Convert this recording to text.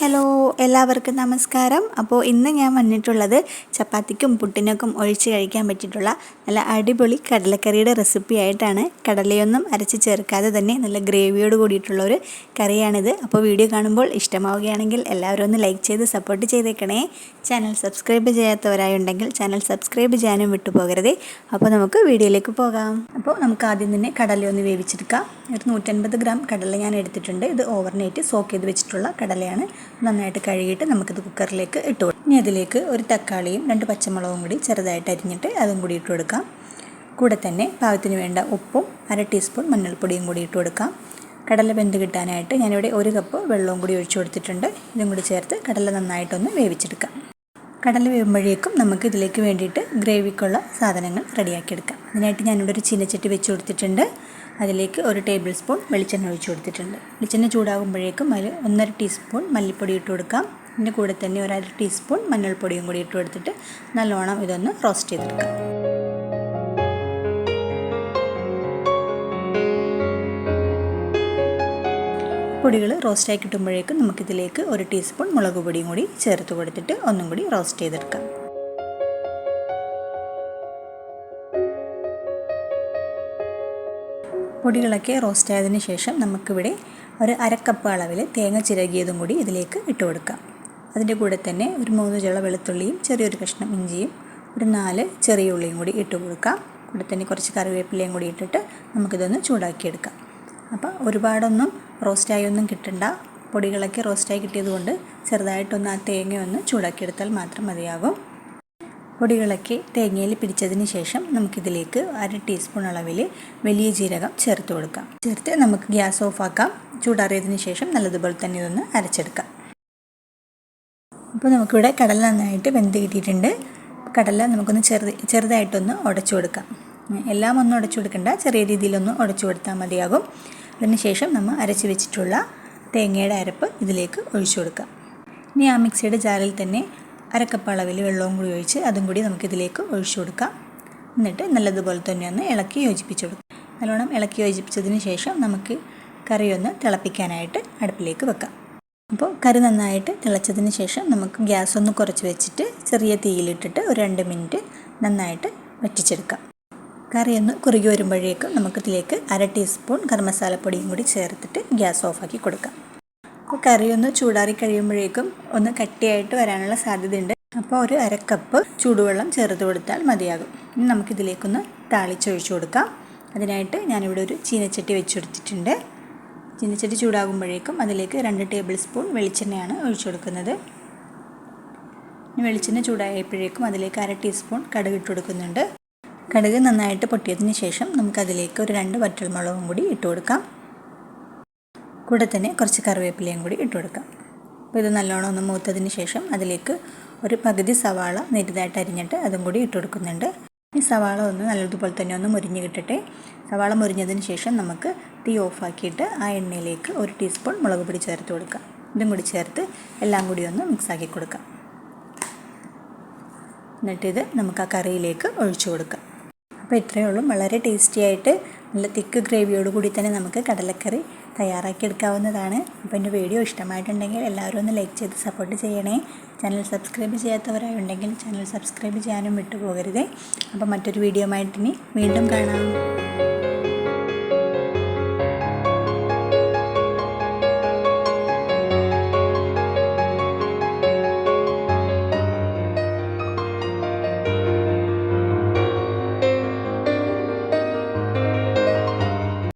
Hello എല്ലാവർക്കും നമസ്കാരം. അപ്പോൾ ഇന്ന് ഞാൻ വന്നിട്ടുള്ളത് ചപ്പാത്തിക്കും പുട്ടിനൊക്കെ ഒഴിച്ച് കഴിക്കാൻ പറ്റിയിട്ടുള്ള നല്ല അടിപൊളി കടലക്കറിയുടെ റെസിപ്പി ആയിട്ടാണ്. കടലയൊന്നും അരച്ച് ചേർക്കാതെ തന്നെ നല്ല ഗ്രേവിയോട് കൂടിയിട്ടുള്ള ഒരു കറിയാണിത്. അപ്പോൾ വീഡിയോ കാണുമ്പോൾ ഇഷ്ടമാവുകയാണെങ്കിൽ എല്ലാവരും ഒന്ന് ലൈക്ക് ചെയ്ത് സപ്പോർട്ട് ചെയ്തേക്കണേ. ചാനൽ സബ്സ്ക്രൈബ് ചെയ്യാത്തവരായുണ്ടെങ്കിൽ ചാനൽ സബ്സ്ക്രൈബ് ചെയ്യാനും വിട്ടുപോകരുതേ. അപ്പോൾ നമുക്ക് വീഡിയോയിലേക്ക് പോകാം. അപ്പോൾ നമുക്ക് ആദ്യം തന്നെ കടലയൊന്ന് വേവിച്ചെടുക്കാം. ഒരു നൂറ്റൻപത് ഗ്രാം കടല ഞാൻ എടുത്തിട്ടുണ്ട്. ഇത് ഓവർനൈറ്റ് സോക്ക് ചെയ്ത് വെച്ചിട്ടുള്ള കടലയാണ്. നന്നായിട്ട് കഴുകിയിട്ട് നമുക്കിത് കുക്കറിലേക്ക് ഇട്ട് കൊടുക്കാം. ഇനി അതിലേക്ക് ഒരു തക്കാളിയും രണ്ട് പച്ചമുളകും കൂടി ചെറുതായിട്ട് അരിഞ്ഞിട്ട് അതും കൂടി ഇട്ട് കൊടുക്കാം. കൂടെ തന്നെ പാകത്തിന് വേണ്ട ഉപ്പും അര ടീസ്പൂൺ മഞ്ഞൾപ്പൊടിയും കൂടി ഇട്ട് കൊടുക്കാം. കടല വെന്ത് കിട്ടാനായിട്ട് ഞാനിവിടെ ഒരു കപ്പ് വെള്ളവും കൂടി ഒഴിച്ചു കൊടുത്തിട്ടുണ്ട്. ഇതും കൂടി ചേർത്ത് കടല നന്നായിട്ടൊന്ന് വേവിച്ചെടുക്കാം. കടല വേകുമ്പോഴേക്കും നമുക്ക് ഇതിലേക്ക് വേണ്ടിയിട്ട് ഗ്രേവിക്കുള്ള സാധനങ്ങൾ റെഡിയാക്കിയെടുക്കാം. അതിനായിട്ട് ഞാനിവിടെ ഒരു ചീനച്ചട്ടി വെച്ച് കൊടുത്തിട്ടുണ്ട്. അതിലേക്ക് ഒരു ടേബിൾ സ്പൂൺ വെളിച്ചെണ്ണ ഒഴിച്ചു കൊടുത്തിട്ടുണ്ട്. വെളിച്ചെണ്ണ ചൂടാകുമ്പോഴേക്കും അതിൽ ഒന്നര ടീസ്പൂൺ മല്ലിപ്പൊടി ഇട്ട് കൊടുക്കാം. ഇതിന്റെ കൂടെ തന്നെ ഒരു അര ടീസ്പൂൺ മഞ്ഞൾപ്പൊടിയും കൂടി ഇട്ട് കൊടുത്തിട്ട് നല്ലോണം ഇതൊന്ന് റോസ്റ്റ് ചെയ്തെടുക്കാം. പൊടികൾ റോസ്റ്റായി കിട്ടുമ്പോഴേക്കും നമുക്കിതിലേക്ക് ഒരു ടീസ്പൂൺ മുളക് പൊടിയും കൂടി ചേർത്ത് കൊടുത്തിട്ട് ഒന്നും കൂടി റോസ്റ്റ് ചെയ്തെടുക്കാം. പൊടികളൊക്കെ റോസ്റ്റ് ആയതിന് ശേഷം നമുക്കിവിടെ ഒരു അരക്കപ്പ് അളവിൽ തേങ്ങ ചിരകിയതും കൂടി ഇതിലേക്ക് ഇട്ട് കൊടുക്കാം. അതിന്റെ കൂടെ തന്നെ ഒരു മൂന്ന് ചുള വെളുത്തുള്ളിയും ചെറിയൊരു കഷ്ണം ഇഞ്ചിയും ഒരു നാല് ചെറിയ ഉള്ളിയും കൂടി ഇട്ട് കൊടുക്കാം. കൂടെ തന്നെ കുറച്ച് കറിവേപ്പിലയും കൂടി ഇട്ടിട്ട് നമുക്കിതൊന്ന് ചൂടാക്കിയെടുക്കാം. അപ്പോൾ ഒരുപാടൊന്നും റോസ്റ്റായി ഒന്നും കിട്ടണ്ട. പൊടികളൊക്കെ റോസ്റ്റായി കിട്ടിയതുകൊണ്ട് ചെറുതായിട്ടൊന്ന് ആ തേങ്ങ ഒന്ന് ചൂടാക്കിയെടുത്താൽ മാത്രം മതിയാകും. പൊടികളൊക്കെ തേങ്ങയിൽ പിടിച്ചതിന് ശേഷം നമുക്കിതിലേക്ക് അര ടീസ്പൂൺ അളവിൽ വലിയ ജീരകം ചേർത്ത് കൊടുക്കാം. ചേർത്ത് നമുക്ക് ഗ്യാസ് ഓഫ് ആക്കാം ചൂടാറിയതിന് ശേഷം നല്ലതുപോലെ തന്നെ ഇതൊന്ന് അരച്ചെടുക്കാം. അപ്പോൾ നമുക്കിവിടെ കടല നന്നായിട്ട് വെന്ത് കിട്ടിയിട്ടുണ്ട്. കടല നമുക്കൊന്ന് ചെറുത് ചെറുതായിട്ടൊന്ന് ഉടച്ചു കൊടുക്കാം. എല്ലാം ഒന്നും ഉടച്ചു കൊടുക്കണ്ട. ചെറിയ രീതിയിലൊന്ന് ഉടച്ചു കൊടുത്താൽ മതിയാകും. അതിനുശേഷം നമ്മൾ അരച്ച് വെച്ചിട്ടുള്ള തേങ്ങയുടെ അരപ്പ് ഇതിലേക്ക് ഒഴിച്ചു കൊടുക്കാം. ഇനി ആ മിക്സിയുടെ ജാറിൽ തന്നെ അരക്കപ്പ് അളവിൽ വെള്ളവും കൂടി ഒഴിച്ച് അതും കൂടി നമുക്കിതിലേക്ക് ഒഴിച്ചു കൊടുക്കാം. എന്നിട്ട് നല്ലതുപോലെ തന്നെ ഒന്ന് ഇളക്കി യോജിപ്പിച്ച് കൊടുക്കാം. നല്ലോണം ഇളക്കി യോജിപ്പിച്ചതിന് ശേഷം നമുക്ക് കറി ഒന്ന് തിളപ്പിക്കാനായിട്ട് അടുപ്പിലേക്ക് വെക്കാം. അപ്പോൾ കറി നന്നായിട്ട് തിളച്ചതിന് ശേഷം നമുക്ക് ഗ്യാസ് ഒന്ന് കുറച്ച് വെച്ചിട്ട് ചെറിയ തീയിലിട്ടിട്ട് ഒരു രണ്ട് മിനിറ്റ് നന്നായിട്ട് വറ്റിച്ചെടുക്കാം. കറി ഒന്ന് കുറുകി വരുമ്പോഴേക്കും നമുക്കിതിലേക്ക് അര ടീസ്പൂൺ ഗരം മസാലപ്പൊടിയും കൂടി ചേർത്തിട്ട് ഗ്യാസ് ഓഫാക്കി കൊടുക്കാം. കറി ഒന്ന് ചൂടാറി കഴിയുമ്പോഴേക്കും ഒന്ന് കട്ടിയായിട്ട് വരാനുള്ള സാധ്യതയുണ്ട്. അപ്പോൾ ഒരു അരക്കപ്പ് ചൂടുവെള്ളം ചേർത്ത് കൊടുത്താൽ മതിയാകും. ഇനി നമുക്കിതിലേക്കൊന്ന് താളിച്ചൊഴിച്ചു കൊടുക്കാം. അതിനായിട്ട് ഞാനിവിടെ ഒരു ചീനച്ചട്ടി വെച്ചെടുത്തിട്ടുണ്ട്. ചീനച്ചട്ടി ചൂടാകുമ്പോഴേക്കും അതിലേക്ക് രണ്ട് ടേബിൾ സ്പൂൺ വെളിച്ചെണ്ണയാണ് ഒഴിച്ചു കൊടുക്കുന്നത്. ഇനി വെളിച്ചെണ്ണ ചൂടായപ്പോഴേക്കും അതിലേക്ക് അര ടീസ്പൂൺ കടുക് ഇട്ട് കൊടുക്കുന്നുണ്ട്. കടുക് നന്നായിട്ട് പൊട്ടിയതിന് ശേഷം നമുക്കതിലേക്ക് ഒരു രണ്ട് വറ്റൽമുളകും കൂടി ഇട്ട് കൊടുക്കാം. കൂടെ തന്നെ കുറച്ച് കറിവേപ്പിലയും കൂടി ഇട്ട് കൊടുക്കാം. അപ്പോൾ ഇത് നല്ലോണം ഒന്ന് മൂത്തതിന് ശേഷം അതിലേക്ക് ഒരു പകുതി സവാള നെരുതായിട്ട് അരിഞ്ഞിട്ട് അതും കൂടി ഇട്ട് കൊടുക്കുന്നുണ്ട്. ഈ സവാള ഒന്ന് നല്ലതുപോലെ തന്നെ ഒന്ന് മുരിഞ്ഞ് കിട്ടട്ടെ. സവാള മുരിഞ്ഞതിന് ശേഷം നമുക്ക് തീ ഓഫാക്കിയിട്ട് ആ എണ്ണയിലേക്ക് ഒരു ടീസ്പൂൺ മുളക് പൊടി ചേർത്ത് കൊടുക്കാം. ഇതും കൂടി ചേർത്ത് എല്ലാം കൂടി ഒന്ന് മിക്സാക്കി കൊടുക്കാം. എന്നിട്ടിത് നമുക്ക് ആ കറിയിലേക്ക് ഒഴിച്ചു കൊടുക്കാം. അപ്പോൾ ഇത്രയേ ഉള്ളൂ. വളരെ ടേസ്റ്റി ആയിട്ട് നല്ല തിക്ക് ഗ്രേവിയോട് കൂടി തന്നെ നമുക്ക് കടലക്കറി തയ്യാറാക്കി എടുക്കാവുന്നതാണ് അപ്പോൾ എന്റെ വീഡിയോ ഇഷ്ടമായിട്ടുണ്ടെങ്കിൽ എല്ലാവരും ഒന്ന് ലൈക്ക് ചെയ്ത് സപ്പോർട്ട് ചെയ്യണേ. ചാനൽ സബ്സ്ക്രൈബ് ചെയ്യാത്തവരായുണ്ടെങ്കിൽ ചാനൽ സബ്സ്ക്രൈബ് ചെയ്യാനും വിട്ടുപോകരുതേ. അപ്പോൾ മറ്റൊരു വീഡിയോ ആയിട്ട് ഇനി വീണ്ടും കാണാം.